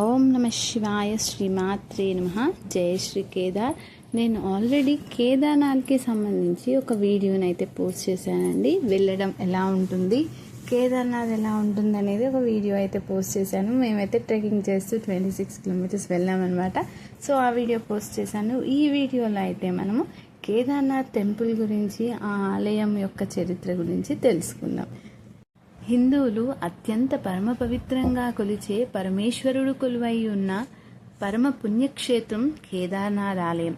ఓం నమ శివాయ శ్రీమాత్రే నమ. జయ శ్రీ కేదార్. నేను ఆల్రెడీ కేదార్నాథ్కి సంబంధించి ఒక వీడియోని అయితే పోస్ట్ చేశానండి. వెళ్ళడం ఎలా ఉంటుంది? కేదార్నాథ్ ఎలా ఉంటుంది అనేది ఒక వీడియో అయితే పోస్ట్ చేశాను. మేమైతే ట్రెక్కింగ్ చేస్తూ ట్వంటీ సిక్స్ కిలోమీటర్స్ వెళ్ళామన్నమాట. సో ఆ వీడియో పోస్ట్ చేశాను. ఈ వీడియోలో అయితే మనము కేదార్నాథ్ టెంపుల్ గురించి ఆ ఆలయం యొక్క చరిత్ర గురించి తెలుసుకుందాం. హిందువులు అత్యంత పరమ పవిత్రంగా కొలిచే పరమేశ్వరుడు కొలువై ఉన్న పరమ పుణ్యక్షేత్రం కేదార్నాథ్ ఆలయం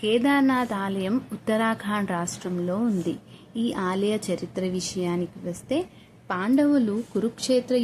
కేదార్నాథ్ ఆలయం ఉత్తరాఖండ్ రాష్ట్రంలో ఉంది. ఈ ఆలయ చరిత్ర విషయానికి వస్తే పాండవులు కురుక్షేత్ర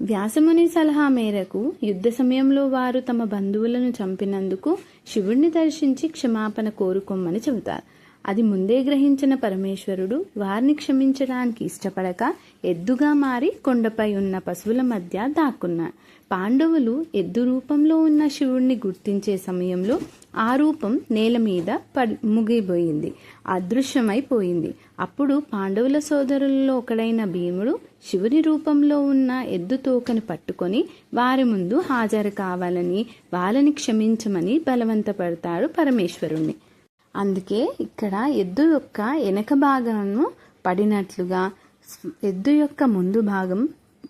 వ్యాసముని సలహా మేరకు యుద్ధ సమయంలో వారు తమ బంధువులను చంపినందుకు శివుణ్ణి దర్శించి క్షమాపణ కోరుకోమని చెబుతారు. అది ముందే గ్రహించిన పరమేశ్వరుడు వారిని క్షమించడానికి ఇష్టపడక ఎద్దుగా మారి కొండపై ఉన్న పశువుల మధ్య దాక్కున్నారు పాండవులు ఎద్దు రూపంలో ఉన్న శివుణ్ణి గుర్తించే సమయంలో ఆ రూపం నేల మీద పడి ముగిపోయింది అదృశ్యమైపోయింది. అప్పుడు పాండవుల సోదరులలో ఒకడైన భీముడు శివుని రూపంలో ఉన్న ఎద్దు తోకని పట్టుకొని వారి ముందు హాజరు కావాలని వాళ్ళని క్షమించమని బలవంతపడతాడు పరమేశ్వరుణ్ణి. అందుకే ఇక్కడ ఎద్దు యొక్క వెనక భాగంను పడినట్లుగా ఎద్దు యొక్క ముందు భాగం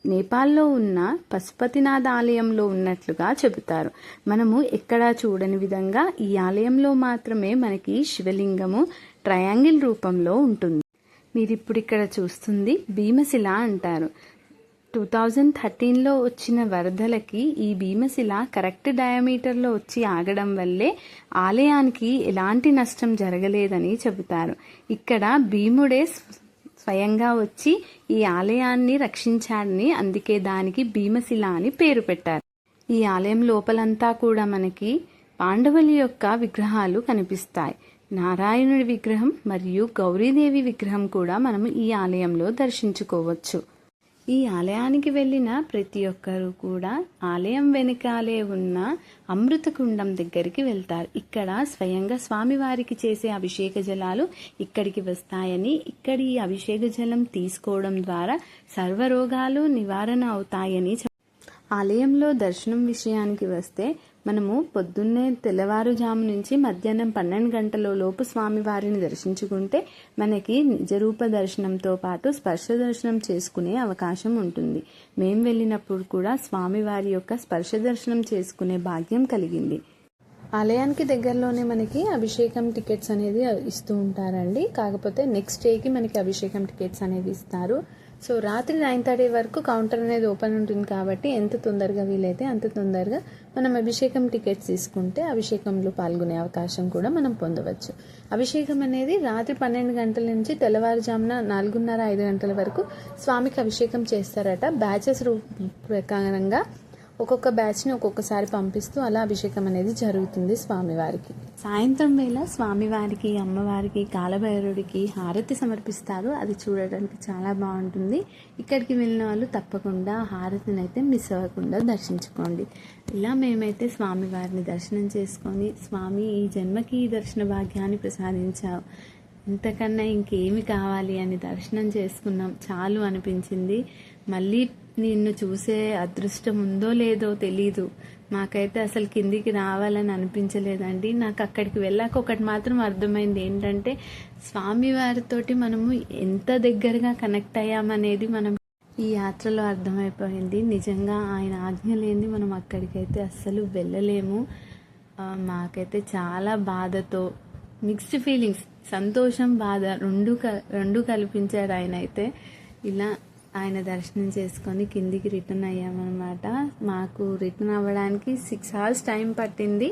నేపాల్లో ఉన్న పశుపతినాథ్ ఆలయంలో ఉన్నట్లుగా చెబుతారు. మనము ఎక్కడా చూడని విధంగా ఈ ఆలయంలో మాత్రమే మనకి శివలింగము ట్రయాంగిల్ రూపంలో ఉంటుంది. మీరు ఇప్పుడు ఇక్కడ చూస్తుంది భీమశిల అంటారు. టూ థౌజండ్ థర్టీన్లో వచ్చిన వరదలకి ఈ భీమశిల కరెక్ట్ డయామీటర్లో వచ్చి ఆగడం వల్లే ఆలయానికి ఎలాంటి నష్టం జరగలేదని చెబుతారు. ఇక్కడ భీముడే స్వయంగా వచ్చి ఈ ఆలయాన్ని రక్షించాడని అందుకే దానికి భీమశిల అని పేరు పెట్టారు. ఈ ఆలయం లోపలంతా కూడా మనకి పాండవుల యొక్క విగ్రహాలు కనిపిస్తాయి. నారాయణుడి విగ్రహం మరియు గౌరీదేవి విగ్రహం కూడా మనం ఈ ఆలయంలో దర్శించుకోవచ్చు. ఈ ఆలయానికి వెళ్ళిన ప్రతి ఒక్కరూ కూడా ఆలయం వెనకాలే ఉన్న అమృతకుండం దగ్గరికి వెళ్తారు. ఇక్కడ స్వయంగా స్వామివారికి చేసే అభిషేక జలాలు ఇక్కడికి వస్తాయని ఇక్కడి అభిషేక జలం తీసుకోవడం ద్వారా సర్వరోగాలు నివారణ అవుతాయని ఆలయంలో దర్శనం విషయానికి వస్తే మనము పొద్దున్నే తెల్లవారుజాము నుంచి మధ్యాహ్నం పన్నెండు గంటల లోపు స్వామివారిని దర్శించుకుంటే మనకి నిజరూప దర్శనంతో పాటు స్పర్శ దర్శనం చేసుకునే అవకాశం ఉంటుంది. మేము వెళ్ళినప్పుడు కూడా స్వామివారి యొక్క స్పర్శ దర్శనం చేసుకునే భాగ్యం కలిగింది. ఆలయానికి దగ్గరలోనే మనకి అభిషేకం టికెట్స్ అనేది ఇస్తూ ఉంటారండి. కాకపోతే నెక్స్ట్ డేకి మనకి అభిషేకం టికెట్స్ అనేవి ఇస్తారు. సో రాత్రి నైన్ థర్టీ వరకు కౌంటర్ అనేది ఓపెన్ ఉంటుంది కాబట్టి ఎంత తొందరగా వీలైతే అంత తొందరగా మనం అభిషేకం టికెట్స్ తీసుకుంటే అభిషేకంలో పాల్గొనే అవకాశం కూడా మనం పొందవచ్చు. అభిషేకం అనేది రాత్రి పన్నెండు గంటల నుంచి తెల్లవారుజామున నాలుగున్నర ఐదు గంటల వరకు స్వామికి అభిషేకం చేస్తారట. బ్యాచెస్ ప్రకారంగా ఒక్కొక్క బ్యాచ్ని ఒక్కొక్కసారి పంపిస్తూ అలా అభిషేకం అనేది జరుగుతుంది స్వామివారికి. సాయంత్రం వేళ స్వామివారికి అమ్మవారికి కాలభైరుడికి హారతి సమర్పిస్తారు. అది చూడడానికి చాలా బాగుంటుంది. ఇక్కడికి వెళ్ళిన వాళ్ళు తప్పకుండా హారతిని అయితే మిస్ అవ్వకుండా దర్శించుకోండి. ఇలా మేమైతే స్వామివారిని దర్శనం చేసుకొని స్వామి ఈ జన్మకి ఈ దర్శన భాగ్యాన్ని ప్రసాదించావు. ఇంతకన్నా ఇంకేమి కావాలి అని దర్శనం చేసుకున్నాం. చాలు అనిపించింది. మళ్ళీ నిన్ను చూసే అదృష్టం ఉందో లేదో తెలీదు. మాకైతే అసలు కిందికి రావాలని అనిపించలేదండి. నాకు అక్కడికి వెళ్ళాక ఒకటి మాత్రం అర్థమైంది ఏంటంటే స్వామివారితోటి మనము ఎంత దగ్గరగా కనెక్ట్ అయ్యామనేది మనం ఈ యాత్రలో అర్థమైపోయింది. నిజంగా ఆయన ఆజ్ఞ లేని మనం అక్కడికైతే అస్సలు వెళ్ళలేము. మాకైతే చాలా బాధతో మిక్స్డ్ ఫీలింగ్స్. సంతోషం బాధ రెండు రెండు కల్పించాడు ఆయన అయితే ఇలా ఆయన దర్శనం చేసుకొని కిందికి రిటర్న్ అయ్యామన్నమాట. మాకు రిటర్న్ అవ్వడానికి సిక్స్ అవర్స్ టైం పట్టింది.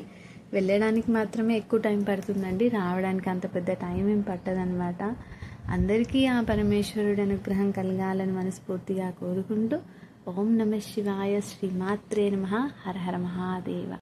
వెళ్ళడానికి మాత్రమే ఎక్కువ టైం పడుతుందండి. రావడానికి అంత పెద్ద టైం ఏం పట్టదనమాట అందరికీ ఆ పరమేశ్వరుడు అనుగ్రహం కలగాలని మనస్ఫూర్తిగా కోరుకుంటూ ఓం నమ శివాయ శ్రీమాత్రే నమ. హర హర మహాదేవ.